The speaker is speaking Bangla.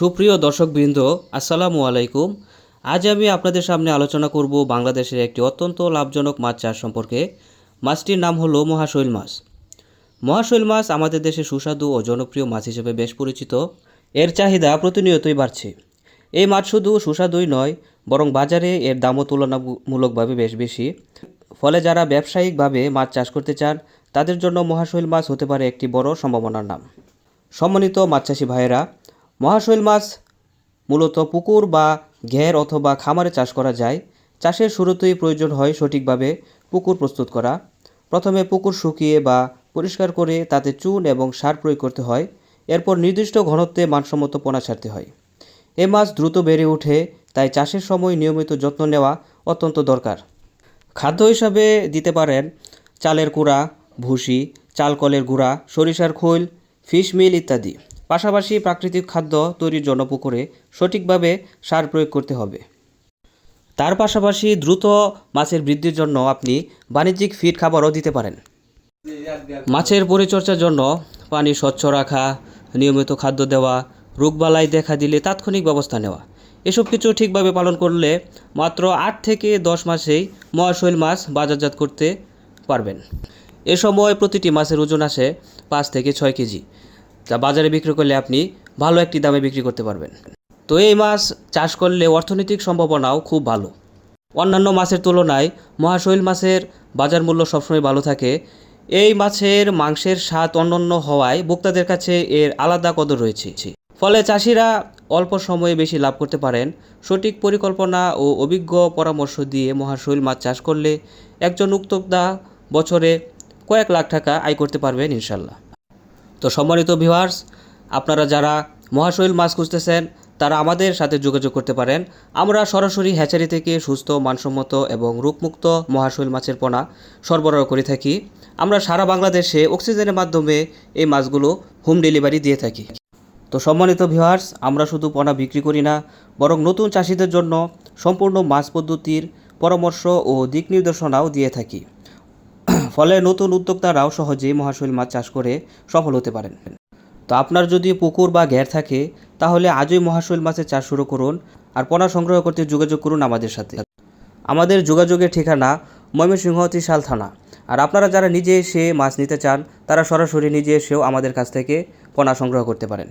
সুপ্রিয় দর্শকবৃন্দ, আসসালামু আলাইকুম। আজ আমি আপনাদের সামনে আলোচনা করব বাংলাদেশের একটি অত্যন্ত লাভজনক মাছ চাষ সম্পর্কে। মাছটির নাম হলো মহাশৈল মাছ। মহাশৈল মাছ আমাদের দেশে সুস্বাদু ও জনপ্রিয় মাছ হিসেবে বেশ পরিচিত। এর চাহিদা প্রতিনিয়তই বাড়ছে। এই মাছ শুধু সুস্বাদুই নয়, বরং বাজারে এর দামও তুলনামূলকভাবে বেশ বেশি। ফলে যারা ব্যবসায়িকভাবে মাছ চাষ করতে চান, তাদের জন্য মহাশৈল মাছ হতে পারে একটি বড় সম্ভাবনার নাম। সম্মানিত মাছ চাষি ভাইয়েরা মহাশৈল মাছ মূলত পুকুর বা ঘের অথবা খামারে চাষ করা যায়। চাষের শুরুতেই প্রয়োজন হয় সঠিকভাবে পুকুর প্রস্তুত করা। প্রথমে পুকুর শুকিয়ে বা পরিষ্কার করে তাতে চুন এবং সার প্রয়োগ করতে হয়। এরপর নির্দিষ্ট ঘনত্বে মানসম্মত পোনা ছাড়তে হয়। এ মাছ দ্রুত বেড়ে ওঠে, তাই চাষের সময় নিয়মিত যত্ন নেওয়া অত্যন্ত দরকার। খাদ্য হিসাবে দিতে পারেন চালের কুড়া ভুসি, চালকলের গুঁড়া, সরিষার খৈল, ফিশ মিল ইত্যাদি। পাশাপাশি প্রাকৃতিক খাদ্য তৈরির জন্য পুকুরে সঠিকভাবে সার প্রয়োগ করতে হবে। তার পাশাপাশি দ্রুত মাছের বৃদ্ধির জন্য আপনি বাণিজ্যিক ফিড খাবারও দিতে পারেন। মাছের পরিচর্যার জন্য পানি স্বচ্ছ রাখা, নিয়মিত খাদ্য দেওয়া, রোগবালাই দেখা দিলে তাৎক্ষণিক ব্যবস্থা নেওয়া। এসব কিছু ঠিকভাবে পালন করলে মাত্র আট থেকে দশ মাসেই মহাশৈল মাছ বাজারজাত করতে পারবেন। এ সময় প্রতিটি মাছের ওজন আসে পাঁচ থেকে ছয় কেজি। যা বাজারে বিক্রি করলে আপনি ভালো একটি দামে বিক্রি করতে পারবেন। তো এই মাছ চাষ করলে অর্থনৈতিক সম্ভাবনাও খুব ভালো। অন্যান্য মাছের তুলনায় মহাশৈল মাছের বাজার মূল্য সবসময় ভালো থাকে। এই মাছের মাংসের স্বাদ অন্যান্য হওয়ায় ভোক্তাদের কাছে এর আলাদা কদর রয়েছে। ফলে চাষিরা অল্প সময়ে বেশি লাভ করতে পারেন। সঠিক পরিকল্পনা ও অভিজ্ঞ পরামর্শ দিয়ে মহাশৈল মাছ চাষ করলে একজন উদ্যোক্তা বছরে কয়েক লাখ টাকা আয় করতে পারবেন ইনশাল্লাহ। তো সম্মানিত ভিউয়ার্স আপনারা যারা মহাশৈল মাছ খুঁজতেছেন, তারা আমাদের সাথে যোগাযোগ করতে পারেন। আমরা সরাসরি হ্যাচারি থেকে সুস্থ, মানসম্মত এবং রোগমুক্ত মহাশৈল মাছের পোনা সরবরাহ করে থাকি। আমরা সারা বাংলাদেশে অক্সিজেনের মাধ্যমে এই মাছগুলো হোম ডেলিভারি দিয়ে থাকি। তো সম্মানিত ভিউয়ার্স আমরা শুধু পোনা বিক্রি করি না, বরং নতুন চাষিদের জন্য সম্পূর্ণ মাছ পদ্ধতির পরামর্শ ও দিক নির্দেশনাও দিয়ে থাকি। ফলে নতুন উদ্যোক্তারাও সহজেই মহাশৈল মাছ চাষ করে সফল হতে পারেন। তো আপনার যদি পুকুর বা ঘের থাকে, তাহলে আজই মহাশৈল মাছের চাষ শুরু করুন আর পোনা সংগ্রহ করতে যোগাযোগ করুন আমাদের সাথে। আমাদের যোগাযোগের ঠিকানা ময়মনসিংহ ত্রিশাল থানা। আর আপনারা যারা নিজে এসে মাছ নিতে চান, তারা সরাসরি নিজে এসেও আমাদের কাছ থেকে পোনা সংগ্রহ করতে পারেন।